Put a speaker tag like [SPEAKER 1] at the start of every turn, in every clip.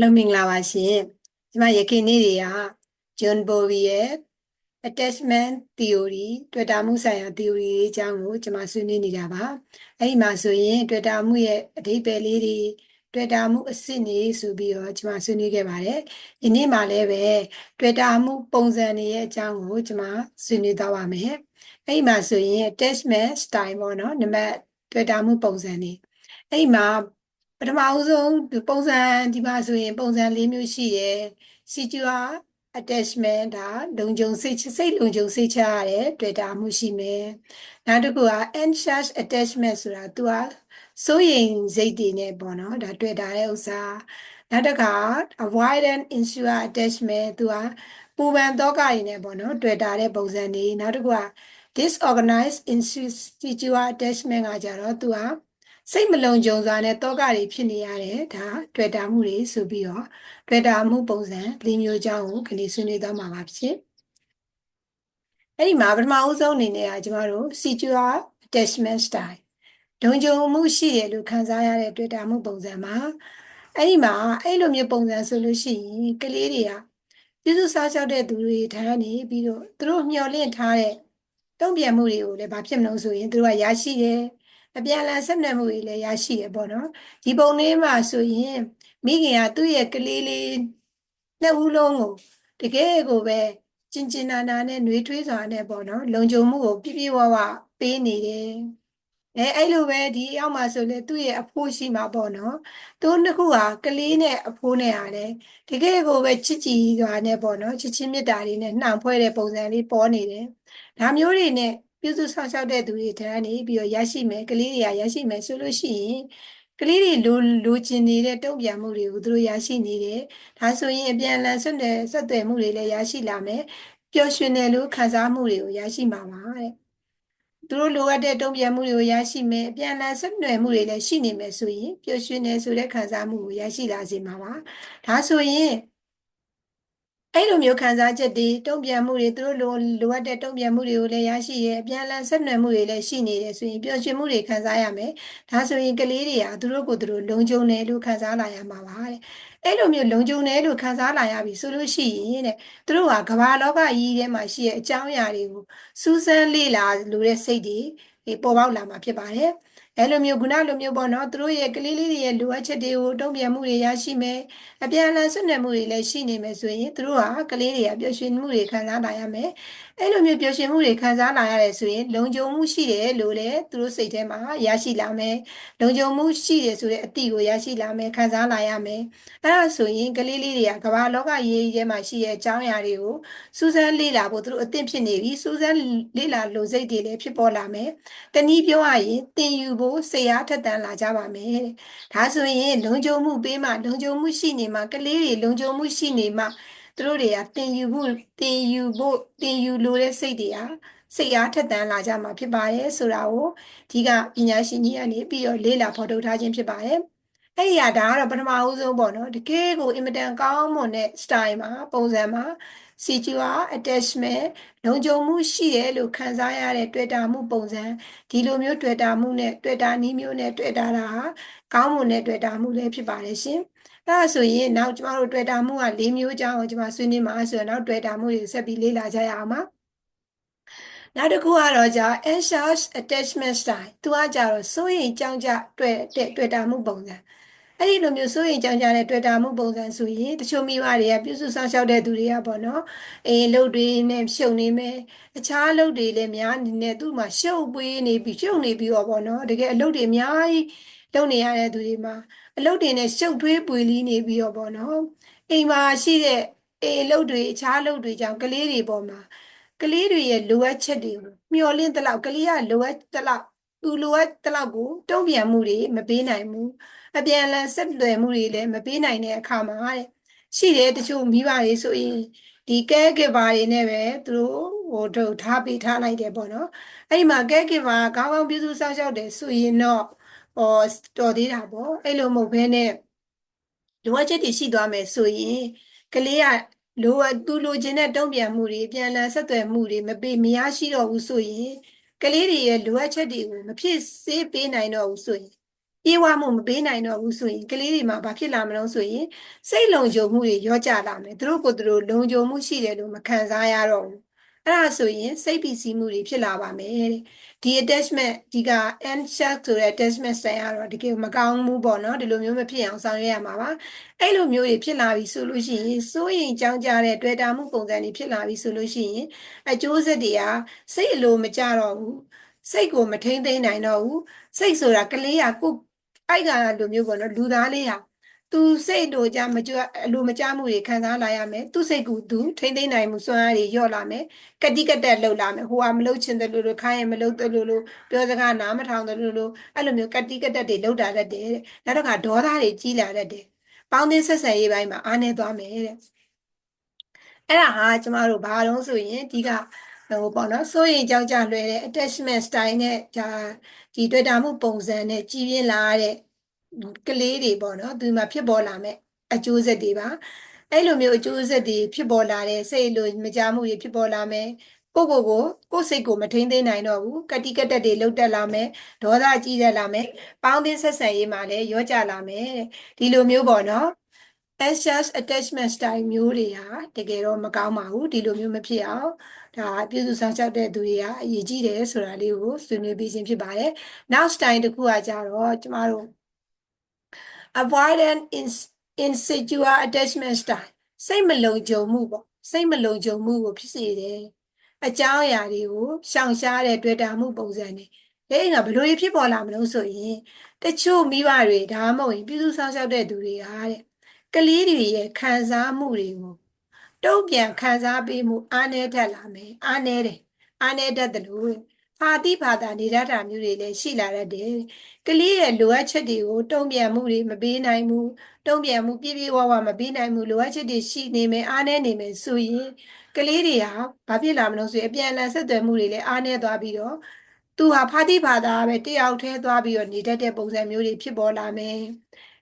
[SPEAKER 1] လုံးမင်္ဂလာပါရှင်ဒီမှာယခင်နေ့တွေက John Bowlby ရဲ့ attachment theory တွေ့တာမှုဆိုင်ရာ theory တွေအကြောင်းကိုကျွန်မဆွေးနွေးနေတာပါအဲ့ဒီမှာဆိုရင်တွေ့တာမှုရဲ့အဓိပ္ပာယ်လေးတွေတွေ့တာမှုအစစ်နေဆိုပြီးတော့ကျွန်မဆွေးနွေးခဲ့ပါတယ်ဒီနေ့မှာလည်းပဲတွေ့တာမှုပုံစံတွေရဲ့အကြောင်းကိုကျွန်မဆွေးနွေးသွားပါမယ်အဲ့ဒီမှာဆိုရင် attachment style ပေါ့နော်နံပါတ်တွေ့တာမှုပုံစံတွေအဲ့ဒီမှာ ပထမအဆုံးပုံစံဒီမှာဆိုရင်ပုံစံ၄မျိုးရှိတယ် secure attachment ဒါလုံခြုံစိတ်စိတ်လုံခြုံစိတ်ချရတဲ့တွေ့တာမှုရှိမယ်နောက်တစ်ခုက anxious attachment ဆိုတာသူကစိုးရိမ်စိတ်တွေနဲ့ပေါ့နော်ဒါတွေ့တာတဲ့ဥစ္စာနောက်တစ်ခါ avoidant insecure attachment သူကပူပန်တော့ကတွေနဲ့ပေါ့နော်တွေ့တာတဲ့ပုံစံတွေနောက်တစ်ခုက disorganized insecure attachment ကကြတော့သူက စိတ်မလုံခြုံစွာနဲ့တောကတွေဖြစ်နေရတယ်ဒါတွေ့တာမှုတွေဆိုပြီးတော့တွေ့တာမှုပုံစံလေးမျိုးကြောင်းကိုခဏဆွေးနွေးသွားမှာပါဖြစ်အဲ့ဒီမှာပထမအဆုံးအနေနဲ့ကကျမတို့ secure attachment style ဒုံကြုံမှုရှိတယ်လို့ခံစားရတဲ့တွေ့တာမှုပုံစံမှာအဲ့ဒီမှာအဲ့လိုမျိုးပုံစံဆိုလို့ရှိရင်ကလေးတွေကပြုစုစားလျှောက်တဲ့သူတွေထမ်းနေပြီးတော့သူတို့မျှော်လင့်ထားတဲ့တုံ့ပြန်မှုတွေကိုလည်းဘာဖြစ်မလို့ဆိုရင်သူတို့ကရရှိတယ် အပြန်အလှန်ဆက်နွယ်မှုတွေလည်းရရှိရပေါ့နော်ဒီပုံလေးမှာဆိုရင်မိခင်ကသူ့ရဲ့ကလေးလေးနှစ်ဦးလုံးကိုတကယ်ကိုပဲကျင်ကျင်နာနာနဲ့နှွေးထွေးစွာနဲ့ပေါ့နော်လုံခြုံမှုကိုပြည့်ပြည့်ဝဝပေးနေတယ်အဲအဲ့လိုပဲဒီအောက်မှာဆိုလေသူ့ရဲ့အဖိုးရှိမှာပေါ့နော်သူနှစ်ခုဟာကလေးနဲ့အဖိုးနဲ့ဟာလေတကယ်ကိုပဲချစ်ကြည်စွာနဲ့ပေါ့နော်ချစ်ချင်းမေတ္တာတွေနဲ့နှောင်ဖွဲ့တဲ့ပုံစံလေးပေါ်နေတယ်ဒါမျိုးတွေနဲ့ ပြုစုဆောင်ရှောက်တဲ့သူတွေတန်းနေပြီးတော့ရရှိမယ်ကလေးတွေကရရှိမယ်ဆိုလို့ရှိရင်ကလေးတွေလိုလိုချင်နေတဲ့တုံ့ပြန်မှုတွေကိုသူတို့ရရှိနေတယ်ဒါဆိုရင်အပြန်အလှန်ဆွနယ်ဆက်သွယ်မှုတွေလည်းရရှိလာမယ်ပျော်ရွှင်တယ်လို့ခံစားမှုတွေကိုရရှိမှာပါတဲ့သူတို့လိုအပ်တဲ့တုံ့ပြန်မှုတွေကိုရရှိမယ်အပြန်အလှန်ဆက်နွယ်မှုတွေလည်းရှိနေမယ်ဆိုရင်ပျော်ရွှင်တယ်ဆိုတဲ့ခံစားမှုကိုရရှိလာစေမှာပါဒါဆိုရင် အဲ့လိုမျိုးခံစားချက်တွေတုံ့ပြန်မှုတွေသူတို့လိုလိုအပ်တဲ့တုံ့ပြန်မှုတွေကိုလည်းရရှိရအပြန်အလှန်ဆက်နွယ်မှုတွေလည်းရှိနေတယ်ဆိုရင်ပျော်ရွှင်မှုတွေခံစားရမယ်ဒါဆိုရင်ကလေးတွေကသူတို့ကိုသူတို့လုံခြုံတယ်လို့ခံစားလာရမှာပါတဲ့အဲ့လိုမျိုးလုံခြုံတယ်လို့ခံစားလာရပြီဆိုလို့ရှိရင်တဲ့သူတို့ကကမ္ဘာလောကကြီးထဲမှာရှိတဲ့အကြောင်းအရာတွေကိုစူးစမ်းလေ့လာလို့တဲ့စိတ်တွေ ပေါ်ပေါက်လာမှာဖြစ်ပါတယ်အဲ့လိုမျိုးခုနလိုမျိုးပေါ့နော်သူတို့ရဲ့ကလေးလေးတွေရဲ့လိုအပ်ချက်တွေကိုတုံ့ပြန်မှုတွေရရှိမယ်အပြန်အလှန်ဆွနေမှုတွေလည်းရှိနေမယ်ဆိုရင်သူတို့ဟာကလေးတွေကပျော်ရွှင်မှုတွေခံစားလာရမယ်အဲ့လိုမျိုးပျော်ရွှင်မှုတွေခံစားလာရတယ်ဆိုရင် လုံခြုံမှုရှိတယ်လို့လည်းသူတို့စိတ်ထဲမှာရရှိလာမယ်လုံခြုံမှုရှိတယ်ဆိုတဲ့အတိကိုရရှိလာမယ်ခံစားလာရမယ်အဲ့ဒါဆိုရင်ကလေးလေးတွေကကမ္ဘာလောကရေးထဲမှာရှိတဲ့အကြောင်းအရာတွေကိုစူးစမ်းလေ့လာဖို့သူတို့အသင့်ဖြစ်နေပြီစူးစမ်းလေ့လာလိုစိတ်တွေလည်းဖြစ်ပေါ်လာမယ်တနည်းပြောရရင်သင်ယူဖို့စိတ်အားထက်သန်လာကြပါမယ်ဒါဆိုရင်လုံခြုံမှုပေးမှလုံခြုံမှုရှိနေမှကလေးတွေလုံခြုံမှုရှိနေမှသူတို့တွေကတင်ယူဖို့တင်ယူဖို့တင်ယူလိုတဲ့စိတ်တွေဟာစိတ်အားထက်သန်လာကြမှာဖြစ်ပါတယ်ဆိုတာကိုဒီကပညာရှင်ကြီးကနေပြီးတော့လေ့လာဖော်ထုတ်ထားခြင်းဖြစ်ပါတယ်အဲ့ဒီဟာဒါကတော့ပထမအဦးဆုံးပေါ့နော်တကယ်ကိုအင်မတန်ကောင်းမွန်တဲ့ style မှာပုံစံမှာ secure attachment လုံခြုံမှုရှိတယ်လို့ခံစားရတဲ့တွေ့တာမှုပုံစံဒီလိုမျိုးတွေ့တာမှုနဲ့တွေ့တာနည်းမျိုးနဲ့တွေ့တာတာဟာကောင်းမွန်တဲ့တွေ့တာမှုလည်းဖြစ်ပါတယ်ရှင်အဲဒါဆိုရင်နောက်ကျမတို့တွေ့တာမှုက၄မျိုးကြောင်းကိုကျမဆွေးနွေးမှာဆိုတော့နောက်တွေ့တာမှုတွေဆက်ပြီးလေ့လာကြရအောင်ပါနောက်တစ်ခုကတော့ကြာ anxious attachment style သူကကြတော့စိုးရိမ်ကြောင်းကြတွေ့တဲ့တွေ့တာမှုပုံစံ အဲ့ဒီလိုမျိုးစိုးရင်ကြောင်ကြတဲ့တွေ့တာမှုပုံစံဆိုရင်တချို့မိဘတွေကပြုစုစောင့်ရှောက်တဲ့သူတွေကပေါ့နော်အေးလုပ်တွေနဲ့ရှုံနေမယ်အခြားလုပ်တွေလည်းများနေနေသူ့မှာရှုပ်ပွေးနေပြီးရှုပ်နေပြီးတော့ပေါ့နော်တကယ်အလုပ်တွေအများကြီးလုပ်နေရတဲ့သူတွေမှာအလုပ်တွေနဲ့ရှုပ်ထွေးပွေလီနေပြီးတော့ပေါ့နော်အိမ်မှာရှိတဲ့အေးလုပ်တွေအခြားလုပ်တွေကြောင့်ကလေးတွေပေါ်မှာကလေးတွေရဲ့လိုအပ်ချက်တွေကိုမျှော်လင့်တလောက်ကလေးကလိုအပ်တလောက်သူလိုအပ်တလောက်ကိုတုံ့ပြန်မှုတွေမပေးနိုင်ဘူး အပြန်အလှန်ဆက်သွယ်မှုတွေလည်းမပေးနိုင်တဲ့အခါမှာတဲ့ရှိတယ်တချို့မိဘတွေဆိုရင်ဒီကဲကဘာတွေနဲ့ပဲသူတို့ဟိုတို့ထားပေးထားလိုက်တယ်ပေါ့နော်အဲ့ဒီမှာကဲကဘာကောင်းကောင်းပြုစုစောင့်ရှောက်တယ်ဆိုရင်တော့ဟောတော်သေးတာပေါ့အဲ့လိုမဟုတ်ဘဲနဲ့လိုအပ်ချက်တွေရှိသွားမယ်ဆိုရင်ကလေးကလိုအပ်သူလိုချင်တဲ့တုံ့ပြန်မှုတွေပြန်လည်ဆက်သွယ်မှုတွေမပေးမရရှိတော့ဘူးဆိုရင်ကလေးတွေရဲ့လိုအပ်ချက်တွေကိုမဖြစ်စေပေးနိုင်တော့ဘူးဆိုရင် ပပြေဝမှုမပေးနိုင်တော့ဘူးဆိုရင်ကလေးတွေမှာဘာဖြစ်လာမလို့ဆိုရင်စိတ်လုံခြုံမှုတွေရောကြလာမယ်သူတို့ကိုယ်သူတို့လုံခြုံမှုရှိတယ်လို့မခံစားရတော့ဘူးအဲ့ဒါဆိုရင်စိတ်ပီစီမှုတွေဖြစ်လာပါမယ်တဲ့ဒီ attachment ဒီက anxious ဆိုတဲ့ attachment ဆိုင်ကတော့တကယ်မကောင်းဘူးပေါ့နော်ဒီလိုမျိုးမဖြစ်အောင်ဆောင်ရွက်ရမှာပါအဲ့လိုမျိုးတွေဖြစ်လာပြီဆိုလို့ရှိရင်စိုးရင်ကြောင်းကြတဲ့တွေ့တာမှုပုံစံတွေဖြစ်လာပြီဆိုလို့ရှိရင်အကျိုးဆက်တွေကစိတ်အလိုမကြတော့ဘူးစိတ်ကိုမထိမ့်သိမ့်နိုင်တော့ဘူးစိတ်ဆိုတာကလေးကကို အဲ့ကလိုမျိုးပေါ့နော်လူသားလေးဟာသူစိတ်တို့ကြမကြအလိုမကြမှုတွေခံစားလာရမယ်သူစိတ်ကူသူထိမ့်သိမ့်နိုင်မှုစွမ်းအားတွေညော့လာမယ်ကတိကတက်လှုပ်လာမယ်ဟိုကမလှုပ်ချင်တယ်လို့လို့ခိုင်းရင်မလှုပ်တယ်လို့လို့ပြောစကားနားမထောင်တယ်လို့လို့အဲ့လိုမျိုးကတိကတက်တွေလှုပ်တာတတ်တယ်တဲ့နောက်တစ်ခါဒေါသတွေကြီးလာတတ်တယ်ပေါင်းသင်းဆက်ဆံရေးပိုင်းမှာအားနေသွားမယ်တဲ့အဲ့ဒါဟာကျမတို့ဘာလို့ဆိုရင်ဒီက ဟိုပေါ့နော်စိုးရင်ကြောက်ကြလွယ်တဲ့ attachment style နဲ့ဒါဒီတွေ့တာမှုပုံစံနဲ့ကြည်ပြင်းလာတဲ့ကလေးတွေပေါ့နော်သူမှာဖြစ်ပေါ်လာမဲ့အကျိုးဆက်တွေပါအဲ့လိုမျိုးအကျိုးဆက်တွေဖြစ်ပေါ်လာတဲ့စိတ်လိုမကြမှုတွေဖြစ်ပေါ်လာမယ်ကိုကိုကိုကိုစိတ်ကိုမထိန်သိမ်းနိုင်တော့ဘူးကတိကတက်တွေလှုပ်တက်လာမယ်ဒေါသကြီးတက်လာမယ်ပေါင်းသင်းဆက်ဆံရေးမှာလည်းရောကြလာမယ်ဒီလိုမျိုးပေါ့နော် anxious attachment style မျိုးတွေဟာတကယ်တော့မကောင်းပါဘူးဒီလိုမျိုးမဖြစ်အောင်ဒါပြုစုဆောင်ချက်တဲ့သူတွေကအရေးကြီးတယ်ဆိုတာလေးကိုဆွေးနွေးပေးခြင်းဖြစ်ပါတယ်နောက် style တစ်ခုကကြတော့ကျမတို့ avoidant insecure attachment style စိတ်မလုံခြုံမှုပေါ့စိတ်မလုံခြုံမှုကိုဖြစ်စေတယ်အကြောင်းအရာတွေကိုရှောင်ရှားတဲ့တွေ့တာမှုပုံစံတွေအဲ့ဒါဘယ်လိုဖြစ်ပေါ်လာမလို့ဆိုရင်တချို့မိဘတွေဒါမှမဟုတ်ရင်ပြုစုဆောင်ရှောက်တဲ့သူတွေကတဲ့ ကလေးတွေရဲ့ခံစားမှုတွေကိုတုံ့ပြန်ခံစားပေးမှုအားနည်းတတ်လာမယ်အားနည်းတယ်အားနည်းတတ်တယ်လို့ဖာတိဖာတာနေတတ်တာမျိုးတွေလည်းရှိလာတတ်တယ်ကလေးရဲ့လိုအပ်ချက်တွေကိုတုံ့ပြန်မှုတွေမပေးနိုင်ဘူးတုံ့ပြန်မှုပြည့်ပြည့်ဝဝမပေးနိုင်ဘူးလိုအပ်ချက်တွေရှိနေမယ်အားနည်းနေမယ်ဆိုရင်ကလေးတွေဟာဘာဖြစ်လာမလို့ဆိုရင်အပြန်အလှန်ဆက်သွယ်မှုတွေလည်းအားနည်းသွားပြီးတော့သူဟာဖာတိဖာတာပဲတယောက်တည်းသွားပြီးတော့နေတတ်တဲ့ပုံစံမျိုးတွေဖြစ်ပေါ်လာမယ်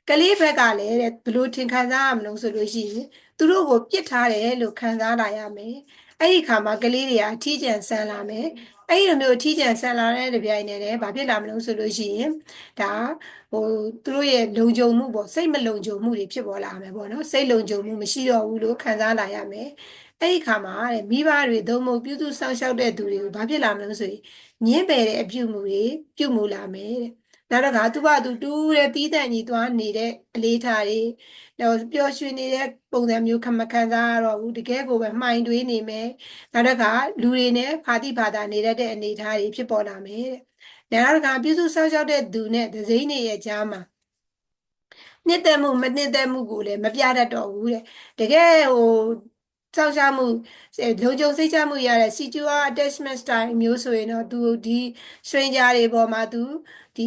[SPEAKER 1] ကလေးဘက်ကလည်းတဲ့ဘလို့ထင်ခံစားရမလို့ဆိုလို့ရှိရင်သူတို့ကိုပြစ်ထားတယ်လို့ခံစားလာရမယ်အဲ့ဒီခါမှာကလေးတွေကအထီးကျန်ဆန်းလာမယ်အဲ့ဒီလိုမျိုးအထီးကျန်ဆန်းလာတဲ့ကြိုင်နဲ့လည်းဘာဖြစ်လာမလို့ဆိုလို့ရှိရင်ဒါဟိုသူတို့ရဲ့လုံခြုံမှုပေါ့စိတ်မလုံခြုံမှုတွေဖြစ်ပေါ်လာမယ်ပေါ့နော်စိတ်လုံခြုံမှုမရှိတော့ဘူးလို့ခံစားလာရမယ်အဲ့ဒီခါမှာတဲ့မိဘတွေသုံးမပြုစုစောင့်ရှောက်တဲ့သူတွေကိုဘာဖြစ်လာမလို့ဆိုရင်ညင်းပယ်တဲ့အပြုမှုတွေပြုမှုလာမယ်တဲ့ နောက်တစ်ခါသူကသူတူးတဲ့တီးတန့်ကြီးသွားနေတဲ့အလေးထားတွေတော့ပျော်ရွှင်နေတဲ့ပုံစံမျိုးခမခံစားရတော့ဘူးတကယ်ကိုပဲမှိုင်တွေးနေမယ်နောက်တစ်ခါလူတွေနဲ့ဖာတိဖာတာနေတတ်တဲ့အနေအထားတွေဖြစ်ပေါ်လာမယ်တဲ့နောက်တစ်ခါပြုစုစောင့်ရှောက်တဲ့သူနဲ့ဒစိမ့်နေရဲ့ကြားမှာနှစ်သက်မှုမနှစ်သက်မှုကိုလည်းမပြတတ်တော့ဘူးတဲ့တကယ်ဟိုစောင့်ရှောက်မှုလုံခြုံစိတ်ချမှုရတဲ့ secure attachment style မျိုးဆိုရင်တော့သူဒီ stranger တွေပေါ်မှာသူ ဒီ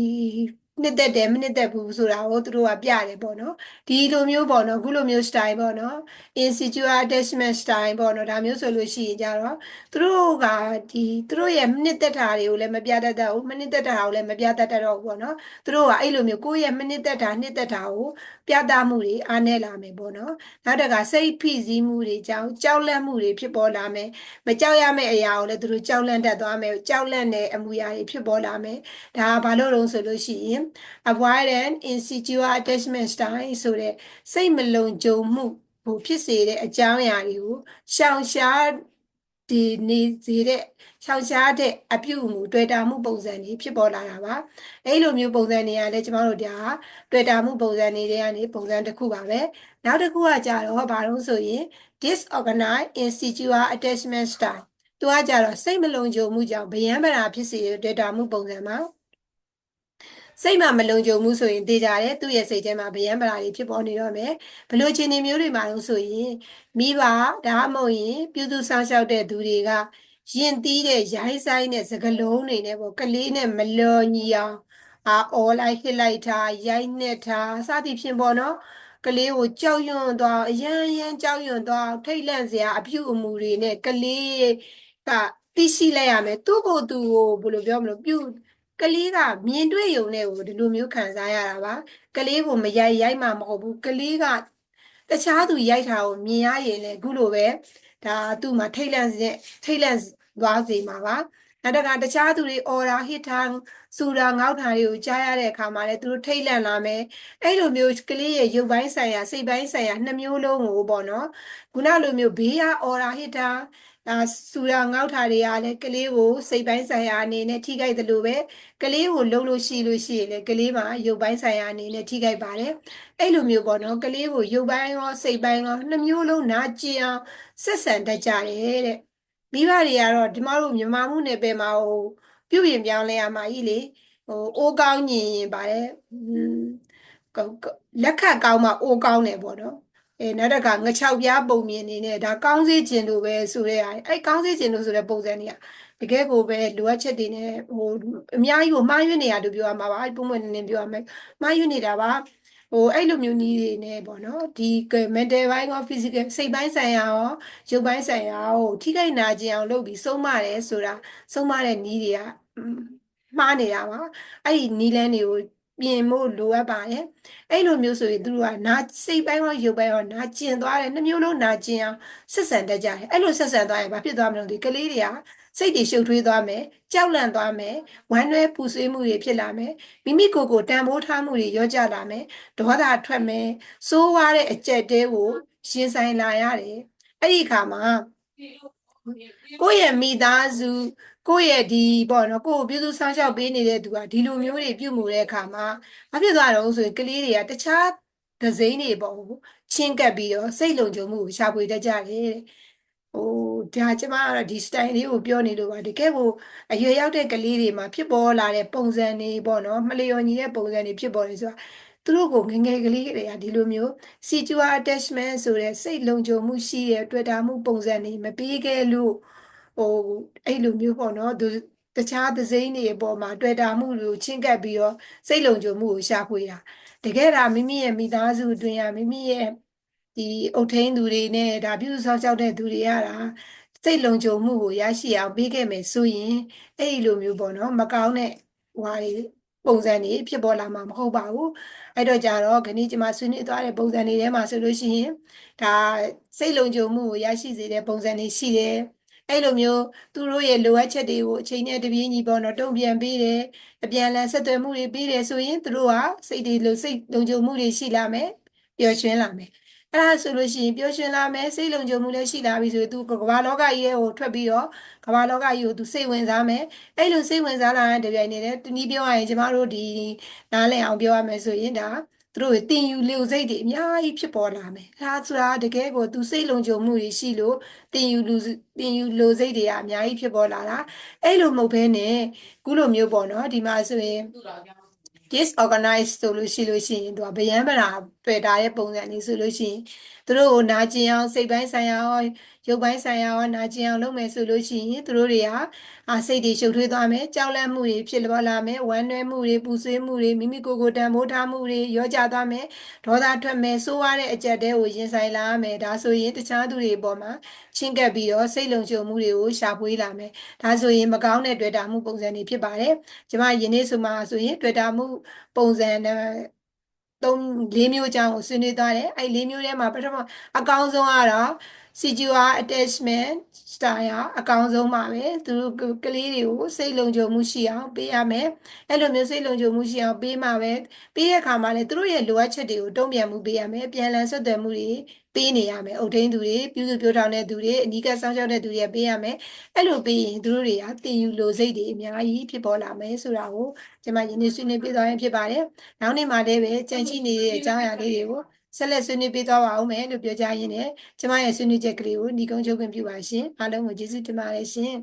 [SPEAKER 1] နှစ်သက်တယ်မနှစ်သက်ဘူးဆိုတာကိုသူတို့ကပြတယ်ပေါ့နော်ဒီလိုမျိုးပေါ့နော်ခုလိုမျိုး style ပေါ့နော် insecure attachment style ပေါ့နော်ဒါမျိုးဆိုလို့ရှိရင်ကြတော့သူတို့ကဒီသူတို့ရဲ့မနှစ်သက်တာတွေကိုလည်းမပြတတ်တတ်ဘူးမနှစ်သက်တာကိုလည်းမပြတတ်တတ်တော့ဘူးပေါ့နော်သူတို့ကအဲ့လိုမျိုးကိုယ့်ရဲ့မနှစ်သက်တာနှစ်သက်တာကိုပြသမှုတွေအားနည်းလာမယ်ပေါ့နော်နောက်တကစိတ်ဖိစီးမှုတွေကြောင့်ကြောက်လန့်မှုတွေဖြစ်ပေါ်လာမယ်မကြောက်ရမယ့်အရာကိုလည်းသူတို့ကြောက်လန့်တတ်သွားမယ်ကြောက်လန့်တဲ့အမှုရာတွေဖြစ်ပေါ်လာမယ်ဒါကဘာလို့လဲဆိုလို့ရှိရင် avoidant insecure attachment style ဆိုတဲ့စိတ်မလုံခြုံမှုဟိုဖြစ်စေတဲ့အကြောင်းအရာတွေကိုရှောင်ရှားဒီနေစေတဲ့ရှောင်ရှားတဲ့အပြုအမူတွေ့တာမှုပုံစံတွေဖြစ်ပေါ်လာတာပါအဲ့လိုမျိုးပုံစံတွေကလည်းကျမတို့ဒါတွေ့တာမှုပုံစံတွေတွေကနေပုံစံတစ်ခုပါပဲနောက်တစ်ခုကကြတော့ဘာလို့ဆိုရင် disorganized insecure attachment style သူကကြတော့စိတ်မလုံခြုံမှုကြောင့်ဗယံပရာဖြစ်စေတဲ့တွေ့တာမှုပုံစံမှာ စိတ်မှမလုံခြုံမှုဆိုရင်တေးကြတယ်သူ့ရဲ့စိတ်ထဲမှာဗျံပရာတွေဖြစ်ပေါ်နေတော့မယ်ဘလို့ချင်းနေမျိုးတွေမှာလို့ဆိုရင်မိဘဒါမှမဟုတ်ရင်ပြုစုဆောင်ရှောက်တဲ့သူတွေကရင်သီးတဲ့ရိုင်းဆိုင်တဲ့စကလုံးတွေနဲ့ပေါ့ကလေးနဲ့မလော်ညီအောင်အာအော်လိုက်ဟစ်လိုက်ထားရိုက်နှက်ထားစသည်ဖြင့်ပေါ့နော်ကလေးကိုကြောက်ရွံ့သွားအရန်ရန်ကြောက်ရွံ့သွားထိတ်လန့်စရာအပြုအမူတွေနဲ့ကလေးကသိရှိလိုက်ရမယ်သူ့ကိုယ်သူကိုဘယ်လိုပြောမလို့ပြု ကလေးကမြင်တွေ့ရုံနဲ့ကိုဒီလိုမျိုးခံစားရတာပါကလေးကိုမရိုက်ရိုက်မှမဟုတ်ဘူးကလေးကတခြားသူရိုက်တာကိုမြင်ရရင်လည်းအခုလိုပဲဒါသူ့မှာထိတ်လန့်စေထိတ်လန့်သွားစေမှာပါနောက်တစ်ခါတခြားသူတွေအော်တာဟစ်တာစူတာငေါက်တာတွေကိုကြားရတဲ့အခါမှာလည်းသူတို့ထိတ်လန့်လာမယ်အဲ့လိုမျိုးကလေးရဲ့ရုပ်ပိုင်းဆိုင်ရာစိတ်ပိုင်းဆိုင်ရာနှစ်မျိုးလုံးကိုပေါ့နော်ခုနလိုမျိုးဘေးကအော်တာဟစ်တာ ဒါစူတာငေါက်တာတွေကလည်းကလေးကိုစိတ်ပိုင်းဆိုင်ရာအနေနဲ့ထိခိုက်တယ်လို့ပဲကလေးကိုလှုပ်လို့ရှိလို့ရှိရင်လည်းကလေးမှာရုပ်ပိုင်းဆိုင်ရာအနေနဲ့ထိခိုက်ပါတယ်အဲ့လိုမျိုးပေါ့နော်ကလေးကိုရုပ်ပိုင်းရောစိတ်ပိုင်းရောနှစ်မျိုးလုံးနာကျင်အောင်ဆက်ဆံတတ်ကြတယ်တဲ့မိဘတွေကတော့ဒီမတို့မြန်မာမှုနယ်ပယ်မှာဟိုပြုပြင်ပြောင်းလဲရမှာကြီးလေဟိုအိုးကောင်းညင်ရင်ပါတယ်လက်ခတ်ကောင်းမှအိုးကောင်းတယ်ပေါ့နော် အဲနောက်တစ်ခါငချောက်ပြားပုံမြင်နေနဲ့ဒါကောင်းစေးကျင်လို့ပဲဆိုတဲ့အဲ့ကောင်းစေးကျင်လို့ဆိုတဲ့ပုံစံတွေကတကယ်ကိုပဲလိုအပ်ချက်တွေနဲ့ဟိုအများကြီးကိုမှားယွင်းနေရလို့ပြောရမှာပါပုံမှန်နေနေပြောရမယ်မှားယွင်းနေတာပါဟိုအဲ့လိုမျိုးနည်းတွေနဲ့ပေါ့နော်ဒီ mental ဘိုင်းရော physical စိတ်ပိုင်းဆိုင်ရာရောရုပ်ပိုင်းဆိုင်ရာကိုထိခိုက်နာကျင်အောင်လုပ်ပြီးဆုံးမတယ်ဆိုတာဆုံးမတဲ့နည်းတွေကမှားနေတာပါအဲ့ဒီနည်းလမ်းတွေကို ပြင်ဖို့လိုအပ်ပါတယ်အဲ့လိုမျိုးဆိုရင်သူတို့ကနာစိတ်ပိုင်းရောရုပ်ပိုင်းရောနာကျင်သွားတယ်နှမျိုးလုံးနာကျင်အောင်ဆက်ဆံတတ်ကြတယ်အဲ့လိုဆက်ဆံသွားရင်ဘာဖြစ်သွားမလို့ဒီကလေးတွေကစိတ်တွေရှုပ်ထွေးသွားမယ်ကြောက်လန့်သွားမယ်ဝမ်းနည်းပူဆွေးမှုတွေဖြစ်လာမယ်မိမိကိုယ်ကိုတန်ဖိုးထားမှုတွေရောကြလာမယ်ဒေါသထွက်မယ်စိုးဝါးတဲ့အကြက်တဲကိုရင်ဆိုင်လာရတယ်အဲ့ဒီအခါမှာကိုယ့်ရဲ့မိသားစု ကိုယ့်ရဲ့ဒီပေါ့နော်ကိုယ့်ကိုပြုစုဆောင်ရှောက်ပေးနေတဲ့သူကဒီလိုမျိုးတွေပြုမှုတဲ့အခါမှာဘာဖြစ်သွားတော့ဆိုရင်ကလေးတွေကတခြားဒဇိမ့်တွေပေါ့ချင်းကပ်ပြီးတော့စိတ်လုံခြုံမှုကိုရှာဖွေတတ်ကြတယ်တဲ့ဟိုဒါကျမကတော့ဒီ style လေးကိုပြောနေလို့ပါတကယ်ကိုအရွယ်ရောက်တဲ့ကလေးတွေမှာဖြစ်ပေါ်လာတဲ့ပုံစံတွေပေါ့နော်မလျော်ညီတဲ့ပုံစံတွေဖြစ်ပေါ်နေဆိုတာသူတို့ကိုငငယ်ကလေးတွေကဒီလိုမျိုး secure attachment ဆိုတဲ့စိတ်လုံခြုံမှုရှိတဲ့တွေ့တာမှုပုံစံတွေမပေးခဲ့လို့ ဟိုအဲ့လိုမျိုးပေါ့နော်သူတခြားသစိမ်းတွေအပေါ်မှာတွေ့တာမှုတွေကိုချင်းကပ်ပြီးတော့စိတ်လုံခြုံမှုကိုရှာဖွေတာတကယ်ဒါမိမိရဲ့မိသားစုအတွင်းကမိမိရဲ့ဒီအုတ်ထင်းသူတွေနဲ့ဒါပြုစုဆောက်ရှောက်တဲ့သူတွေရတာစိတ်လုံခြုံမှုကိုရရှိအောင်ပေးခဲ့မယ်ဆိုရင်အဲ့ဒီလိုမျိုးပေါ့နော်မကောင်းတဲ့ဟွာတွေပုံစံတွေဖြစ်ပေါ်လာမှာမဟုတ်ပါဘူးအဲ့တော့ကြတော့ခဏကျမဆွေးနွေးသွားတဲ့ပုံစံတွေထဲမှာဆိုလို့ရှိရင်ဒါစိတ်လုံခြုံမှုကိုရရှိစေတဲ့ပုံစံတွေရှိတယ် အဲ့လိုမျိုးသူတို့ရဲ့လိုအပ်ချက်တွေကိုအချိန်နဲ့တပြေးညီပေါ့နော်တုံ့ပြန်ပေးတယ်အပြန်အလှန်ဆက်သွယ်မှုတွေပေးတယ်ဆိုရင်သူတို့ကစိတ်တွေလိုစိတ်လုံခြုံမှုတွေရှိလာမယ်ပျော်ရွှင်လာမယ်အဲ့ဒါဆိုလို့ရှိရင်ပျော်ရွှင်လာမယ်စိတ်လုံခြုံမှုလည်းရှိလာပြီဆိုရင်သူကမ္ဘာလောကကြီးရဲ့ကိုထွက်ပြီးတော့ကမ္ဘာလောကကြီးကိုသူစိတ်ဝင်စားမယ်အဲ့လိုစိတ်ဝင်စားလာတဲ့တပြိုင်နက်တည်းတနည်းပြောရရင်ကျမတို့ဒီနားလည်အောင်ပြောရမယ်ဆိုရင်ဒါ သူတို့တင်ယူလေစိတ်တွေအများကြီးဖြစ်ပေါ်လာမယ်။ဒါဆိုတာတကယ်ကိုသူစိတ်လုံခြုံမှုတွေရှိလို့တင်ယူလူတင်ယူလိုစိတ်တွေကအများကြီးဖြစ်ပေါ်လာတာ။အဲ့လိုမဟုတ်ဘဲနဲ့ခုလိုမျိုးပေါ့နော်ဒီမှာဆိုရင် disorganized ဆိုလို့ရှိလို့ရှိရင်သူကဗျမ်းပရာတွေ့တာရဲ့ပုံစံนี้ဆိုလို့ရှိရင်သူတို့ကိုနာကျင်အောင်စိတ်ပိုင်းဆိုင်ရာရော ရုပ်ပိုင်းဆိုင်ရာရောနာကျင်အောင်လုပ်မယ်ဆိုလို့ရှိရင်သူတို့တွေကအာစိတ်တွေရှုပ်ထွေးသွားမယ်ကြောက်လန့်မှုတွေဖြစ်ပေါ်လာမယ်ဝမ်းနည်းမှုတွေပူဆွေးမှုတွေမိမိကိုယ်ကိုတန်ဖိုးထားမှုတွေရောကြသွားမယ်ဒေါသထွက်မယ်ဆိုးရတဲ့အကြက်တဲကိုရင်ဆိုင်လာမယ်ဒါဆိုရင်တခြားသူတွေပေါ်မှာချင်းကပ်ပြီးတော့စိတ်လုံခြုံမှုတွေကိုရှာဖွေလာမယ်ဒါဆိုရင်မကောင်းတဲ့တွေ့တာမှုပုံစံတွေဖြစ်ပါတယ်ကျမယနေ့ဆိုမှဆိုရင်တွေ့တာမှုပုံစံသုံးလေးမျိုးအကြောင်းကိုဆွေးနွေးသွားတယ်အဲ့လေးမျိုးထဲမှာပထမအကောင်းဆုံးကတော့ CGR attachment style အကောင်းဆုံးပါပဲသူတို့ကလေးတွေကိုစိတ်လုံခြုံမှုရှိအောင်ပေးရမယ်အဲ့လိုမျိုးစိတ်လုံခြုံမှုရှိအောင်ပေးမှပဲပေးတဲ့အခါမှာလည်းသူတို့ရဲ့လိုအပ်ချက်တွေကိုတုံ့ပြန်မှုပေးရမယ်ပြန်လည်ဆက်သွယ်မှုတွေပေးနေရမယ်အုတ်ထင်းသူတွေပြုစုပြောထောင်တဲ့သူတွေအနီးကပ်စောင့်ရှောက်တဲ့သူတွေပေးရမယ်အဲ့လိုပေးရင်သူတို့တွေကတင်ယူလိုစိတ်တွေအများကြီးဖြစ်ပေါ်လာမယ်ဆိုတာကိုကျွန်မယင်းနေဆွေးနွေးပြသွားရင်ဖြစ်ပါတယ်နောက်နေ့မှလည်းပဲကြံချိနေတဲ့အကြောင်းအရာလေးတွေကို ဆက်လက်ဆွေးနွေးပေးသွားပါဦးမယ်လို့ပြောကြရင်းနဲ့ကျမရဲ့ဆွေးနွေးချက်ကလေးကိုညီကုန်းချုပ်ခွင့်ပြုပါရှင်အားလုံးကိုကျေးဇူးတင်ပါတယ်ရှင်